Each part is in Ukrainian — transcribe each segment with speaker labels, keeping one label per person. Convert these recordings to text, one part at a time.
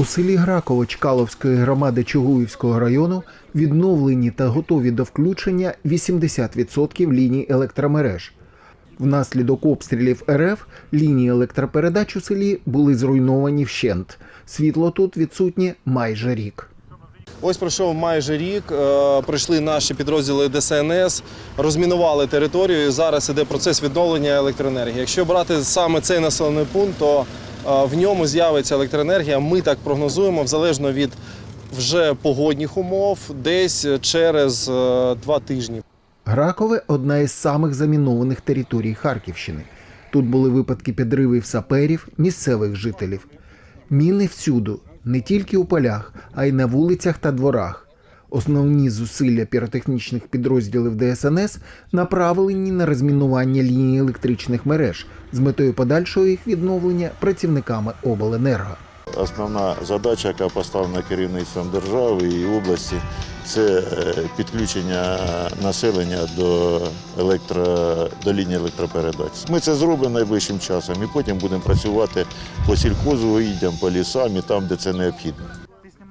Speaker 1: У селі Граково Чкаловської громади Чугуївського району відновлені та готові до включення 80% ліній електромереж. Внаслідок обстрілів РФ лінії електропередач у селі були зруйновані вщент. Світло тут відсутнє майже рік.
Speaker 2: Ось пройшов майже рік. е, Прийшли наші підрозділи ДСНС, розмінували територію. і Зараз іде процес відновлення електроенергії. Якщо брати саме цей населений пункт, то в ньому з'явиться електроенергія. Ми так прогнозуємо, залежно від вже погодних умов, десь через е, два тижні.
Speaker 1: Гракове одна із самих замінованих територій Харківщини. Тут були випадки підривів саперів, місцевих жителів. Міни всюду, не тільки у полях, а й на вулицях та дворах. Основні зусилля піротехнічних підрозділів ДСНС направлені на розмінування ліній електричних мереж з метою подальшого їх відновлення працівниками обленерго.
Speaker 3: Основна задача, яка поставлена керівництвом держави і області, це е, підключення населення до, електро, до лінії електропередач. Ми це зробимо найближчим часом і потім будемо працювати по сільхозвоїдям, по лісам і там, де це необхідно.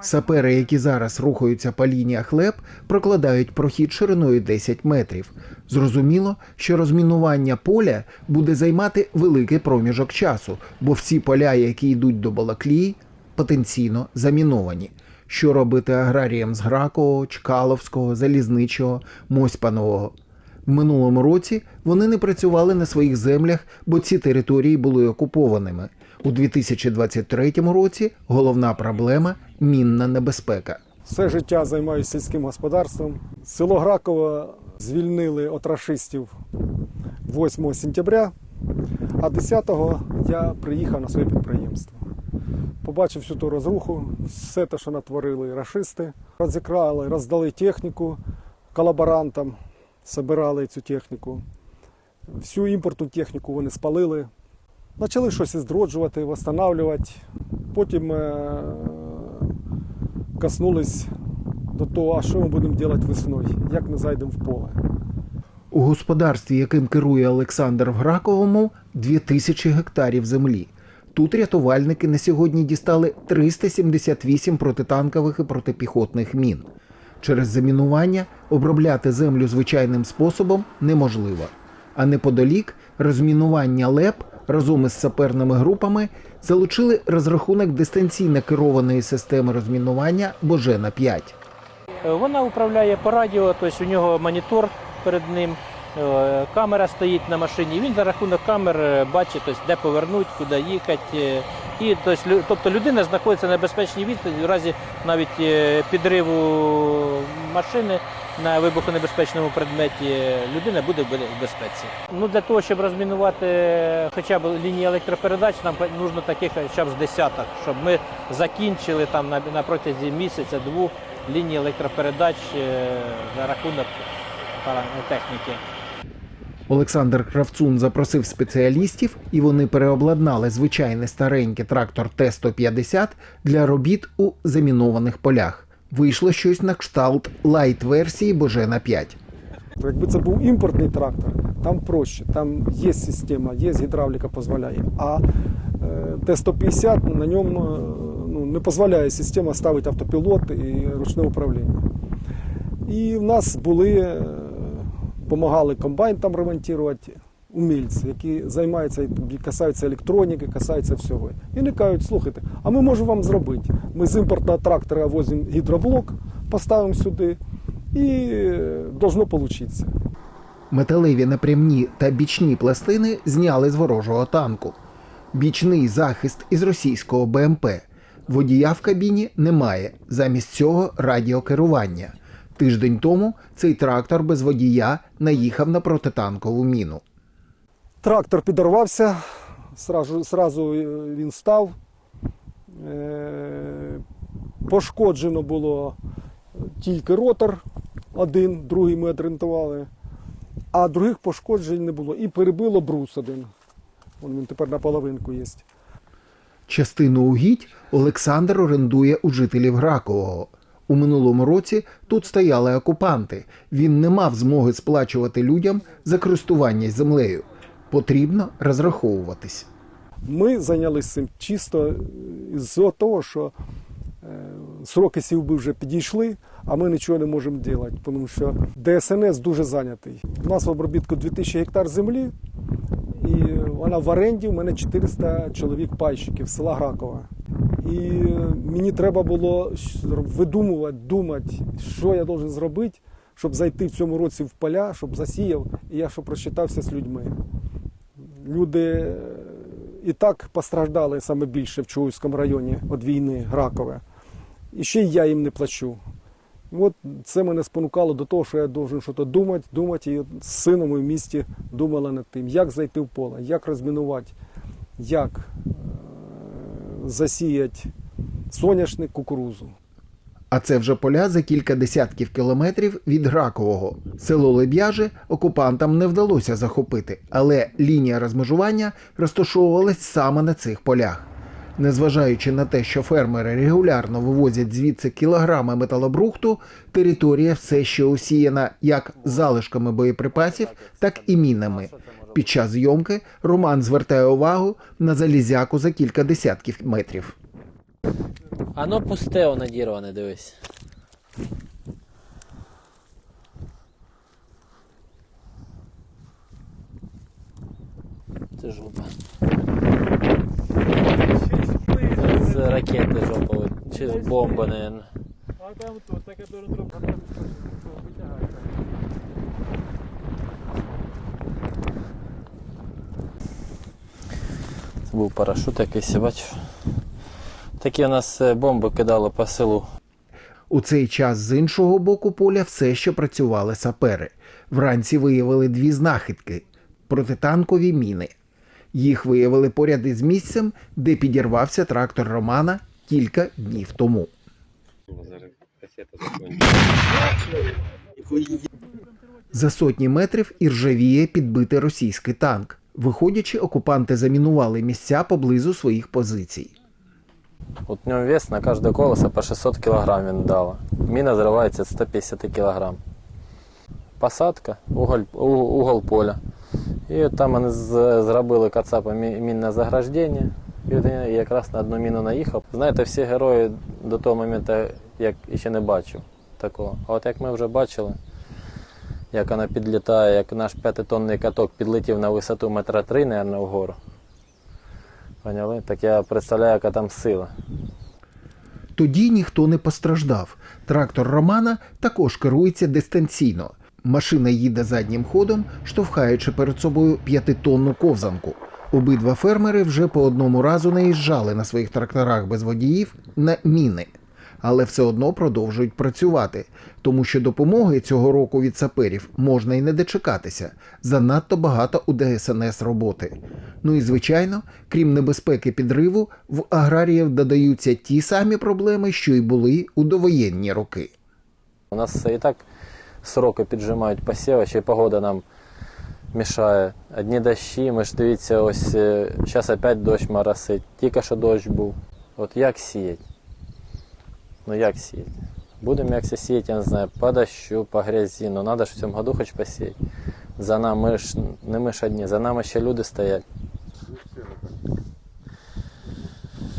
Speaker 1: Сапери, які зараз рухаються по лініях ЛЕП, прокладають прохід шириною 10 метрів. Зрозуміло, що розмінування поля буде займати великий проміжок часу, бо всі поля, які йдуть до Балаклії, потенційно заміновані. Що робити аграріям з Гракового, Чкаловського, Залізничого, Мосьпанового? В минулому році вони не працювали на своїх землях, бо ці території були окупованими. У 2023 році головна проблема мінна небезпека.
Speaker 4: Все життя займаюся сільським господарством. Село Граково звільнили від рашистів 8 сентября, а 10-го я приїхав на своє підприємство. Побачив всю ту розруху, все те, що натворили рашисти. Розікрали, роздали техніку колаборантам, збирали цю техніку. Всю імпортну техніку вони спалили. Почали щось іздроджувати, встановлювати. Потім е, коснулись до того, а що ми будемо робити весною, як ми зайдемо в поле.
Speaker 1: У господарстві, яким керує Олександр в Граковому, 2000 гектарів землі. Тут рятувальники на сьогодні дістали 378 протитанкових і протипіхотних мін. Через замінування обробляти землю звичайним способом неможливо. А неподалік розмінування ЛЕП разом із саперними групами залучили розрахунок дистанційно керованої системи розмінування Божена 5
Speaker 5: Е, Вона управляє по радіо, тобто у нього монітор перед ним, е, камера стоїть на машині. Він за рахунок камер бачить, тобто, де повернути, куди їхати. е, І, тобто, тобто людина знаходиться на безпечній відстані, в разі навіть підриву машини на вибухонебезпечному предметі людина буде в безпеці. Ну, для того, щоб розмінувати хоча б лінії електропередач, нам потрібно таких хоча б з десяток, щоб ми закінчили там на, на протязі місяця-двох лінії електропередач е, за рахунок техніки.
Speaker 1: Олександр Кравцун запросив спеціалістів, і вони переобладнали звичайний старенький трактор Т-150 для робіт у замінованих полях. Вийшло щось на кшталт лайт-версії Божена 5.
Speaker 4: Якби це був імпортний трактор, там проще, там є система, є гідравліка дозволяє. А е, Т-150 на ньому е, ну, не дозволяє система ставити автопілот і ручне управління. І в нас були, допомагали комбайн там ремонтувати, умільці, які займаються, касаються електроніки, касаються всього. І вони кажуть, слухайте, а ми можемо вам зробити. Ми з імпортного трактора возимо гідроблок, поставимо сюди, і е, должно получиться.
Speaker 1: Металеві напрямні та бічні пластини зняли з ворожого танку. Бічний захист із російського БМП. Водія в кабіні немає. Замість цього радіокерування. Тиждень тому цей трактор без водія наїхав на протитанкову міну.
Speaker 4: Трактор підорвався, сразу, сразу е, він став. Е, Пошкоджено було тільки ротор один, другий ми відремонтували, а других пошкоджень не було. І перебило брус один. Вон він тепер на половинку є.
Speaker 1: Частину угідь Олександр орендує у жителів Гракового. У минулому році тут стояли окупанти. Він не мав змоги сплачувати людям за користування землею. Потрібно розраховуватись.
Speaker 4: Ми зайнялися цим чисто з того, що сроки сівби вже підійшли, а ми нічого не можемо робити, тому що ДСНС дуже зайнятий. У нас в обробітку 2000 гектар землі, і вона в оренді. У мене 400 чоловік пайщиків села Гракова. І е, мені треба було видумувати, думати, що я должен зробити, щоб зайти в цьому році в поля, щоб засіяв, і я щоб розчитався з людьми. Люди е, і так постраждали саме більше в Чугуївському районі від війни Гракове. І ще й я їм не плачу. От це мене спонукало до того, що я должен щось думати, думати. І з сином ми в місті думали над тим, як зайти в поле, як розмінувати, як е, засіяти соняшник, кукурузу.
Speaker 1: А це вже поля за кілька десятків кілометрів від Гракового. Село Леб'яже окупантам не вдалося захопити, але лінія розмежування розташовувалась саме на цих полях. Незважаючи на те, що фермери регулярно вивозять звідси кілограми металобрухту, територія все ще усіяна як залишками боєприпасів, так і мінами. Під час зйомки Роман звертає увагу на залізяку за кілька десятків метрів.
Speaker 5: Ано пусте, воно надірване, дивись. Це жопа. З ракети жопа, чи з бомби, наверное. Це був парашут якийсь, бачу. Такі у нас е, бомби кидали по селу.
Speaker 1: У цей час з іншого боку поля все ще працювали сапери. Вранці виявили дві знахідки протитанкові міни. Їх виявили поряд із місцем, де підірвався трактор Романа кілька днів тому. За сотні метрів іржавіє підбитий російський танк. Виходячи, окупанти замінували місця поблизу своїх позицій.
Speaker 5: От в ньому вес на кожне колесо по 600 кг він дала. Міна зривається 150 кг. Посадка, уголь, угол поля. І там вони зробили кацапа мі- мінне заграждення. І я якраз на одну міну наїхав. Знаєте, всі герої до того моменту, як ще не бачив такого. А от як ми вже бачили, як вона підлітає, як наш п'ятитонний каток підлетів на висоту метра три, мабуть, вгору. Поняли? Так я представляю, яка там сила.
Speaker 1: Тоді ніхто не постраждав. Трактор Романа також керується дистанційно. Машина їде заднім ходом, штовхаючи перед собою п'ятитонну ковзанку. Обидва фермери вже по одному разу наїжджали на своїх тракторах без водіїв на міни, але все одно продовжують працювати, тому що допомоги цього року від саперів можна і не дочекатися. Занадто багато у ДСНС роботи. Ну і звичайно, крім небезпеки підриву, в аграріїв додаються ті самі проблеми, що й були у довоєнні роки.
Speaker 5: У нас і так сроки піджимають посіви, ще й погода нам мішає. Одні дощі, ми ж дивіться, ось зараз опять дощ моросить. Тільки що дощ був. От як сіять? Ну як сіять? Будемо як сіяти, я не знаю, по дощу, по грязі. Ну треба ж в цьому году хоч посіяти. За нами ж не ми ж одні, за нами ще люди стоять.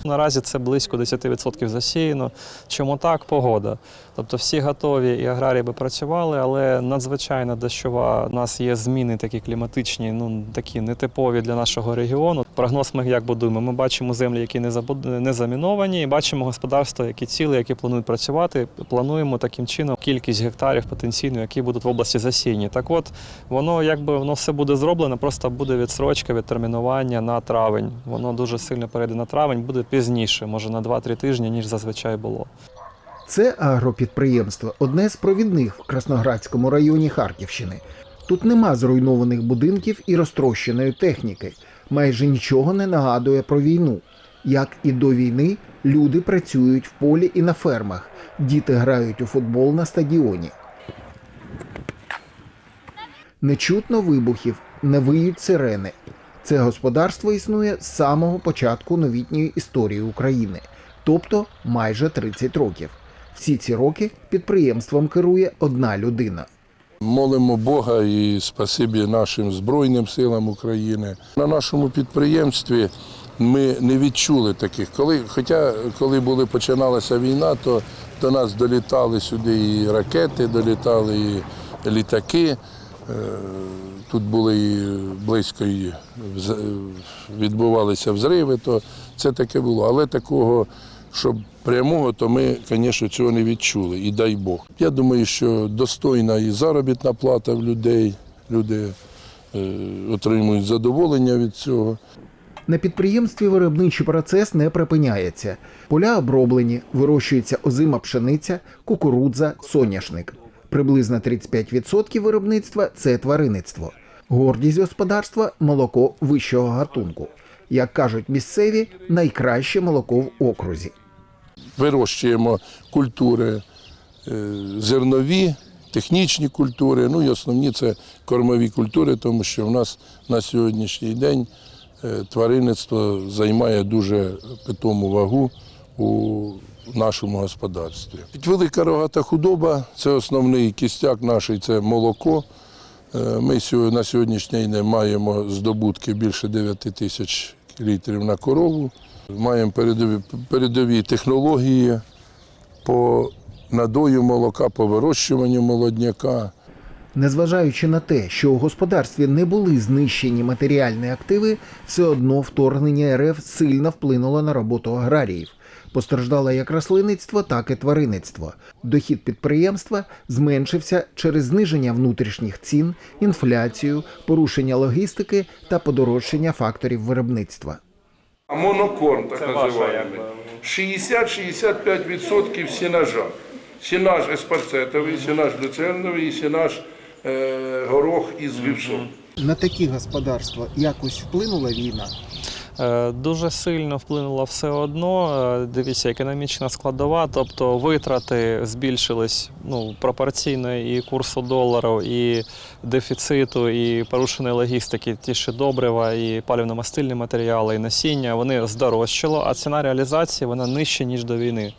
Speaker 6: Наразі це близько 10% засіяно. Чому так? Погода. Тобто всі готові і аграрії би працювали, але надзвичайно дощова. У нас є зміни такі кліматичні, ну такі нетипові для нашого регіону. Прогноз ми як будуємо. Ми бачимо землі, які не забуд- не заміновані, і бачимо господарства, які ціли, які планують працювати. Плануємо таким чином кількість гектарів потенційно, які будуть в області засіяні. Так от воно якби воно все буде зроблено, просто буде відсрочка від термінування на травень. Воно дуже сильно перейде на травень, буде пізніше, може на 2-3 тижні, ніж зазвичай було.
Speaker 1: Це агропідприємство одне з провідних в Красноградському районі Харківщини. Тут нема зруйнованих будинків і розтрощеної техніки. Майже нічого не нагадує про війну. Як і до війни, люди працюють в полі і на фермах. Діти грають у футбол на стадіоні. Не чутно вибухів, не виють сирени. Це господарство існує з самого початку новітньої історії України, тобто майже 30 років. Всі ці роки підприємством керує одна людина.
Speaker 7: Молимо Бога і спасибі нашим Збройним силам України. На нашому підприємстві ми не відчули таких. Коли, хоча коли були, починалася війна, то до нас долітали сюди і ракети, долітали і літаки. Е, Тут були близько і відбувалися взриви, то це таке було. Але такого, щоб прямого, то ми, звісно, цього не відчули. І дай Бог. Я думаю, що достойна і заробітна плата в людей. Люди е, отримують задоволення від цього.
Speaker 1: На підприємстві виробничий процес не припиняється. Поля оброблені, вирощується озима пшениця, кукурудза, соняшник. Приблизно 35% виробництва це тваринництво. Гордість господарства молоко вищого гатунку. Як кажуть місцеві, найкраще молоко в окрузі.
Speaker 7: Вирощуємо культури е, зернові, технічні культури, ну і основні це кормові культури, тому що в нас на сьогоднішній день е, тваринництво займає дуже питому вагу у нашому господарстві. Велика рогата худоба це основний кістяк наш, це молоко. Е, Ми на сьогоднішній день маємо здобутки більше 9 тисяч літрів на корову. Маємо передові, передові технології по надою молока, по вирощуванню молодняка.
Speaker 1: Незважаючи на те, що у господарстві не були знищені матеріальні активи, все одно вторгнення РФ сильно вплинуло на роботу аграріїв. Постраждало як рослинництво, так і тваринництво. Дохід підприємства зменшився через зниження внутрішніх цін, інфляцію, порушення логістики та подорожчання факторів виробництва.
Speaker 8: А Монокорм, так називаємо. 60-65% сінажа. Сінаж еспарцетовий, сінаж люцерновий і сінаж е, горох із вівсом.
Speaker 1: На такі господарства якось вплинула війна.
Speaker 6: Е, Дуже сильно вплинуло все одно. Е, Дивіться, економічна складова, тобто витрати збільшились ну, пропорційно і курсу долару, і дефіциту, і порушеної логістики, ті ж добрива, і палівно-мастильні матеріали, і насіння. Вони здорожчало, а ціна реалізації вона нижча, ніж до війни.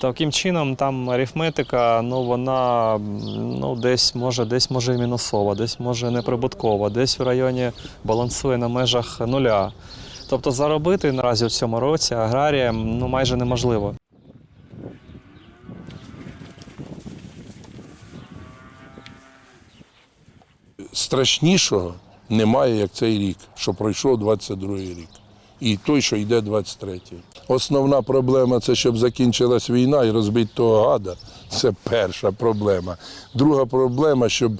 Speaker 6: Таким чином, там арифметика, ну вона ну, десь може, десь може і мінусова, десь може неприбуткова, десь в районі балансує на межах нуля. Тобто заробити наразі в цьому році аграріям ну, майже неможливо.
Speaker 7: Страшнішого немає, як цей рік, що пройшов 22-й рік. І той, що йде 23-й. Основна проблема це щоб закінчилась війна і розбити того гада. Це перша проблема. Друга проблема, щоб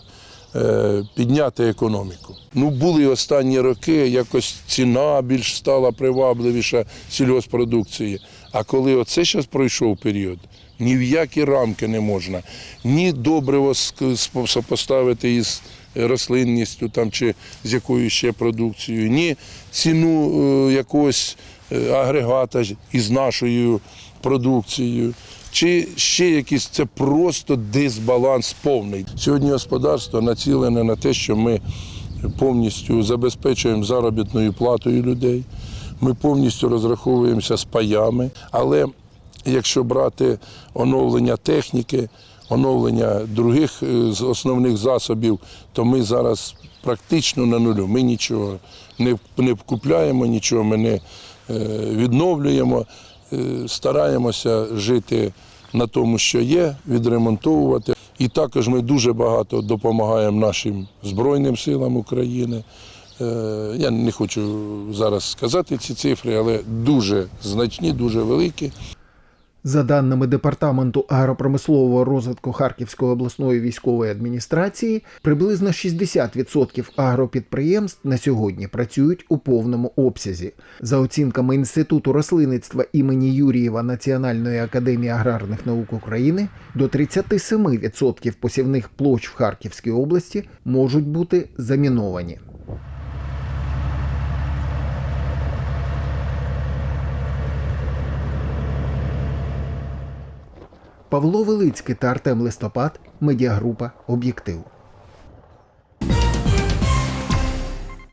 Speaker 7: е, підняти економіку. Ну, були останні роки, якось ціна більш стала привабливіша сільгоспродукції. А коли оце зараз пройшов період, ні в які рамки не можна, ні спо- сопоставити із рослинністю там, чи з якоюсь ще продукцією, ні ціну е, якогось е, агрегата із нашою продукцією. Чи ще якісь це просто дисбаланс повний. Сьогодні господарство націлене на те, що ми повністю забезпечуємо заробітною платою людей. Ми повністю розраховуємося з паями. Але якщо брати оновлення техніки, оновлення других е, з основних засобів, то ми зараз практично на нулю. Ми нічого не, не купляємо, нічого ми не е, відновлюємо. Е, Стараємося жити на тому, що є, відремонтовувати. І також ми дуже багато допомагаємо нашим Збройним силам України. Я не хочу зараз сказати ці цифри, але дуже значні, дуже великі.
Speaker 1: За даними департаменту агропромислового розвитку Харківської обласної військової адміністрації, приблизно 60% агропідприємств на сьогодні працюють у повному обсязі. За оцінками Інституту рослинництва імені Юрієва Національної академії аграрних наук України, до 37% посівних площ в Харківській області можуть бути заміновані. Павло Велицький та Артем Листопад, медіагрупа Об'єктив.